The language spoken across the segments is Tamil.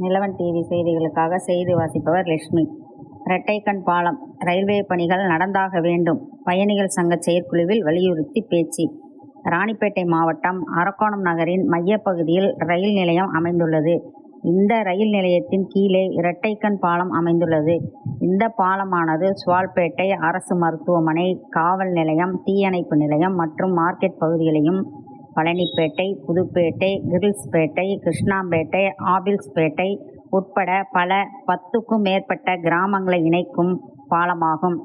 நிலவன் டிவி செய்திகளுக்காக செய்தி வாசிப்பவர் லட்சுமி. இரட்டைக்கண் பாலம் ரயில்வே பணிகள் நடந்தாக வேண்டும். பயணிகள் சங்க செயற்குழுவில் வலியுறுத்தி பேச்சு. ராணிப்பேட்டை மாவட்டம் அரக்கோணம் நகரின் மையப்பகுதியில் ரயில் நிலையம் அமைந்துள்ளது. இந்த ரயில் நிலையத்தின் கீழே இரட்டைக்கண் பாலம் அமைந்துள்ளது. இந்த பாலமானது சுவால்பேட்டை அரசு மருத்துவமனை காவல் நிலையம் தீயணைப்பு நிலையம் மற்றும் மார்க்கெட் பகுதிகளையும் பழனிப்பேட்டை புதுப்பேட்டை கிரில்ஸ்பேட்டை கிருஷ்ணாம்பேட்டை ஆபில்ஸ்பேட்டை உட்பட பல பத்துக்கும் மேற்பட்ட கிராமங்களை இணைக்கும் பாலமாகும்.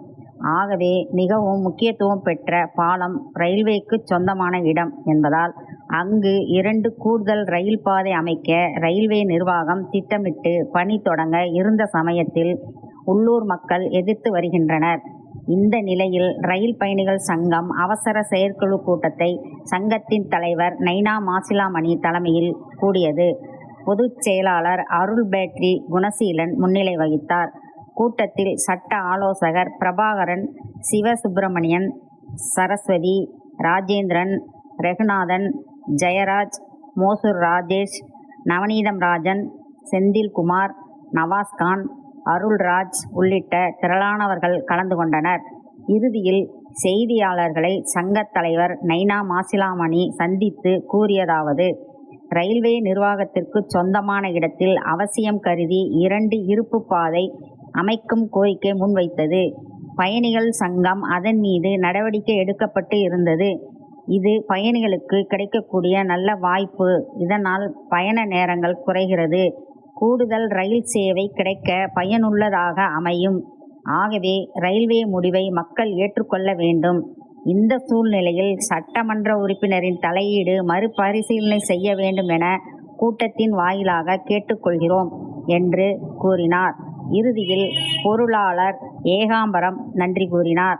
ஆகவே மிகவும் முக்கியத்துவம் பெற்ற பாலம் ரயில்வேக்கு சொந்தமான இடம் என்பதால் அங்கு இரண்டு கூடுதல் ரயில் பாதை அமைக்க ரயில்வே நிர்வாகம் திட்டமிட்டு பணி தொடங்க இருந்த சமயத்தில் உள்ளூர் மக்கள் எதிர்த்து வருகின்றனர். இந்த நிலையில் ரயில் பயணிகள் சங்கம் அவசர செயற்குழு கூட்டத்தை சங்கத்தின் தலைவர் நைனா மாசிலாமணி தலைமையில் கூடியது. பொதுச் செயலாளர் அருள் பேட்ரி குணசீலன் முன்னிலை வகித்தார். கூட்டத்தில் சட்ட ஆலோசகர் பிரபாகரன் சிவசுப்பிரமணியன் சரஸ்வதி ராஜேந்திரன் ரெகுநாதன் ஜெயராஜ் மோசூர் ராஜேஷ் நவநீதம் ராஜன் செந்தில்குமார் நவாஸ்கான் அருள்ராஜ் உள்ளிட்ட திரளானவர்கள் கலந்து கொண்டனர். இறுதியில் செய்தியாளர்களை சங்கத் தலைவர் நைனா மாசிலாமணி சந்தித்து கூறியதாவது ரயில்வே நிர்வாகத்திற்கு சொந்தமான இடத்தில் அவசியம் கருதி இரண்டு இருப்பு பாதை அமைக்கும் கோரிக்கை முன்வைத்தது. பயணிகள் சங்கம் அதன் மீது நடவடிக்கை எடுக்கப்பட்டு இருந்தது. இது பயணிகளுக்கு கிடைக்கக்கூடிய நல்ல வாய்ப்பு. இதனால் பயண நேரங்கள் குறைகிறது. கூடுதல் ரயில் சேவை கிடைக்க பயனுள்ளதாக அமையும். ஆகவே ரயில்வே முடிவை மக்கள் ஏற்றுக்கொள்ள வேண்டும். இந்த சூழ்நிலையில் சட்டமன்ற உறுப்பினரின் தலையீடு மறுபரிசீலனை செய்ய வேண்டும் என கூட்டத்தின் வாயிலாக கேட்டுக்கொள்கிறோம் என்று கூறினார். இறுதியில் பொருளாளர் ஏகாம்பரம் நன்றி கூறினார்.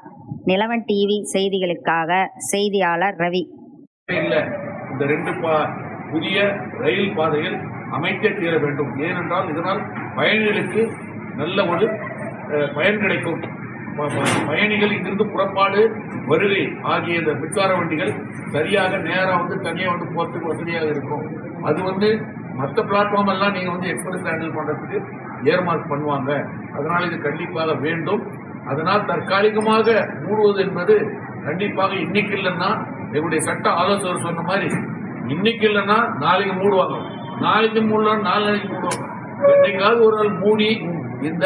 நிலவன் டிவி செய்திகளுக்காக செய்தியாளர் ரவி. இந்த ரெண்டு புதிய ரயில் பாதையில் அமைத்தே தீர வேண்டும். ஏனென்றால் இதனால் பயணிகளுக்கு நல்ல ஒரு பயன் கிடைக்கும். பயணிகள் இங்கிருந்து புறப்பாடு வருகை ஆகிய இந்த மின்சார வண்டிகள் சரியாக நேராக வந்து தனியாக வந்து போகிறதுக்கு வசதியாக இருக்கும். அது வந்து மற்ற பிளாட்ஃபார்ம் எல்லாம் நீங்கள் வந்து எக்ஸ்பிரஸ் ஹேண்டில் பண்ணுறதுக்கு ஏர்மார்க் பண்ணுவாங்க. அதனால் இது கண்டிப்பாக வேண்டும். அதனால் தற்காலிகமாக மூடுவது என்பது கண்டிப்பாக இன்னைக்கு இல்லைன்னா எங்களுடைய சட்ட ஆலோசகர் சொன்ன மாதிரி இன்னைக்கு இல்லைன்னா நாளைக்கு மூடுவாங்க. நாளைக்கு மூடலாம் நாலு நாளைக்கு மூடுவாங்க என்னைக்காவது ஒரு நாள் மூடி இந்த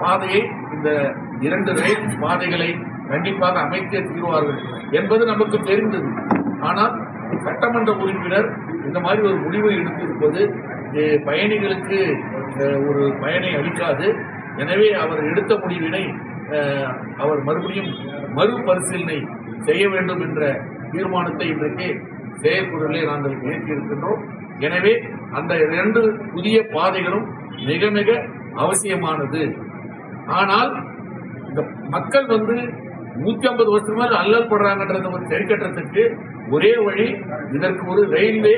பாதையை இந்த இரண்டு ரயில் பாதைகளை கண்டிப்பாக அமைத்தே தீர்வார்கள் என்பது நமக்கு தெரிந்தது. ஆனால் சட்டமன்ற உறுப்பினர் இந்த மாதிரி ஒரு முடிவை எடுத்திருப்பது பயணிகளுக்கு ஒரு பயனை அளிக்காது. எனவே அவர் எடுத்த முடிவினை அவர் மறுபடியும் மறுபரிசீலனை செய்ய வேண்டும் என்ற தீர்மானத்தை இன்றைக்கு செயற்குழுவிலே நாங்கள் இயக்கியிருக்கின்றோம் எனவே அந்த இரண்டு புதிய பாதைகளும் மிக மிக அவசியமானது. ஆனால் இந்த மக்கள் வந்து நூத்தி ஐம்பது வருஷமா அல்லல் படுறாங்கன்றத ஒரு சரி ஒரே வழி இதற்கு ஒரு ரயில்வே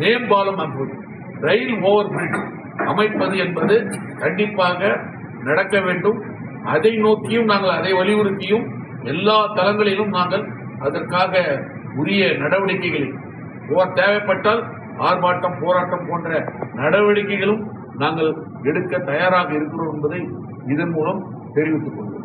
மேம்பாலம் அமைப்பது. ரயில் ஓவர் பிரிட்ஜ் அமைப்பது என்பது கண்டிப்பாக நடக்க வேண்டும். அதை நோக்கியும் நாங்கள் அதை வலியுறுத்தியும் எல்லா தளங்களிலும் நாங்கள் அதற்காக உரிய நடவடிக்கைகளில் தேவைப்பட்டால் ஆர்ப்பாட்டம் போராட்டம் போன்ற நடவடிக்கைகளும் நாங்கள் எடுக்க தயாராக இருக்கிறோம் என்பதை இதன் மூலம் தெரிவித்துக் கொள்கிறோம்.